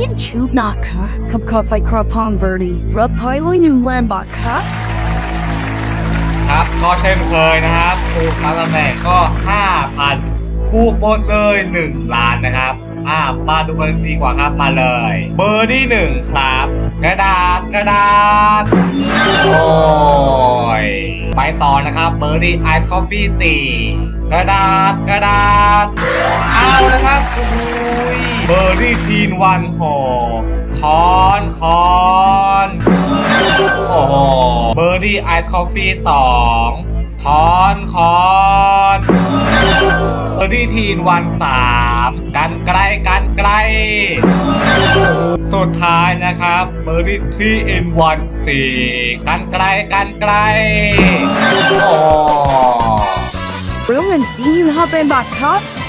Birdie and Chube Naka. Cup coffee crop on Birdie. Rub piling and Lambaka. ครับก็เช่นเคยนะครับถูกตามตำแหน่ก็5,000ถูกหมดเลย1ล้านนะครับอ่ามาดูกันดีกว่าครับมาเลย เบอร์ที่หนึ่งครับ กระดาษกระดาษโอ้ยไปต่อนะครับเบอร์ดี้ไอซ์คอฟฟี่สี่กระดาษกระดาษเอาละครับ ร์ดี้ทีนวันโหคอนคอนโอ้โหเบอร์ดี้ไอซ์คอฟฟี่สองคอนคอนเบอร์ดี้ทีนวันสามกันไกลกันไกล สุดท้ายนะครับเบอร์ดี้ทีเอ็นวันสี่กันไกลกันไกล โอ้ Ruin, do you have a back cup?